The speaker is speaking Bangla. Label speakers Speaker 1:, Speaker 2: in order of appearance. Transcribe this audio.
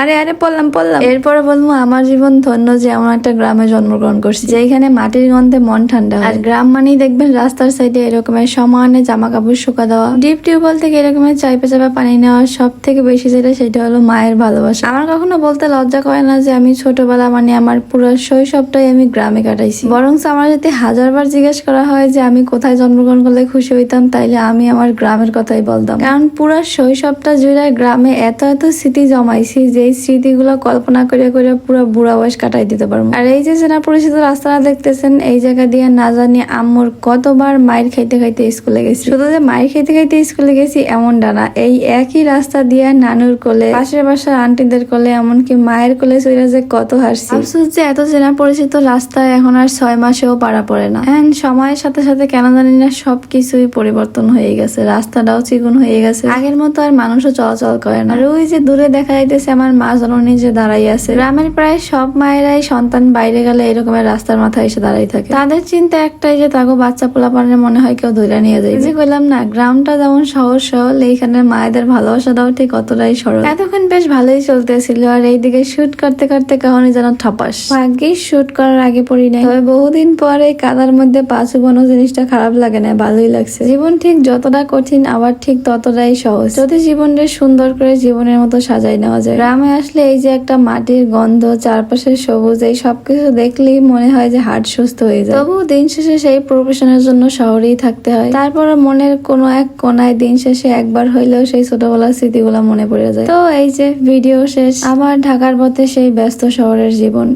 Speaker 1: আরে আরে পড়লাম পড়লাম এরপরে বলব আমার জীবন ধন্য যে এমন একটা গ্রামে জন্মগ্রহণ করছি যেখানে মাটির গন্ধে মন ঠান্ডা আর গ্রাম মানেই দেখবেন রাস্তার সাইডে এরকমের সমানে জামা কাপড় শুকা দেওয়া। ডিপ টিউবওয়েল থেকে এরকমের চাইপে চাপা পানি নেওয়া সব থেকে বেশি যেটা সেটা হলো মায়ের ভালোবাসা। আমার কখনো বলতে লজ্জা করে না যে আমি ছোটবেলা মানে আমার পুরো শৈশবটাই আমি গ্রামে কাটাইছি। বরং আমার যদি হাজারবার জিজ্ঞেস করা হয় যে আমি কোথায় জন্মগ্রহণ করলে খুশি হইতাম তাইলে আমি আমার গ্রামের কথাই বলতাম। কারণ পুরো শৈশবটা জুড়ে গ্রামে এত এত স্মৃতি জমাইছি যে এই স্মৃতিগুলো কল্পনা করে করে পুরো বুড়া বয়স কাটাই দিতে পারব। আর এই যে চেনা পরিচিত রাস্তাটা দেখতেছেন, এই জায়গা দিয়ে না জানি আম্মুর কতবার মায়ের খাইতে খাইতে স্কুলে গেছি। শুধু যে মায়ের খাইতে খাইতে স্কুলে গেছি, এমন ডানা এই একই রাস্তা দিয়ে নানুর কোলে, পাশের বাসার আন্টিদের কোলে, এমনকি মায়ের কোলে চলে যে কত হাসছি আফসোস যে এত চেনা পরিচিত রাস্তা এখন আর ছয় মাসেও পারা পড়ে না। হ্যাঁ সময়ের সাথে সাথে কেন জানি না সবকিছুই পরিবর্তন হয়ে গেছে, রাস্তাটাও চিকুন হয়ে গেছে। আগের মতো আর মানুষও চলাচল করে না। আর ওই যে দূরে দেখা যাইতেছে আমার মা জননী যে দাঁড়াই আছে। গ্রামের প্রায় সব মায়েরাই সন্তান বাইরে গেলে এরকমের রাস্তার মাথায় এসে দাঁড়াই থাকে। তাদের চিন্তা একটাই যে তাকে বাচ্চা পোলাপানের মনে হয় কেউ ধরে নিয়ে যায় যে কইলাম, না, গ্রামটা যেমন সহজ সরল এইখানে মায়েদের ভালোবাসাটাও ঠিক অতটাই সরল। এতক্ষণ বেশ ভালোই চলতেছিল, আর এইদিকে শুট করতে করতে কখনই যেন ঠপাস। ভাগ্যিস শুট করার আগে পড়ি নাই। তবে বহুদিন পরে কাদার মধ্যে পা চুবানো জিনিসটা খারাপ লাগে না, ভালোই লাগছে। জীবন ঠিক যতটা কঠিন, আবার ঠিক ততটাই সহজ। যদি জীবনটা সুন্দর করে জীবনের মতো সাজাই নেওয়া যায়। গ্রামে আসলে এই যে একটা মাটির গন্ধ, চারপাশে সবুজ, এই সবকিছু দেখলেই মনে হয় যে হাট সুস্থ হয়ে যায়। তবু দিন শেষে সেই প্রফেশনের জন্য শহরেই থাকতে হয়। তারপরে মনের কোনো এক কোনায় দিন শেষে একবার হইলেও সেই ছোটবেলার স্মৃতিগুলো মনে পড়ে যায়। তো এই যে, ভিডিও শেষ। আবার ঢাকার পথে সেই ব্যস্ত শহরের জীবন।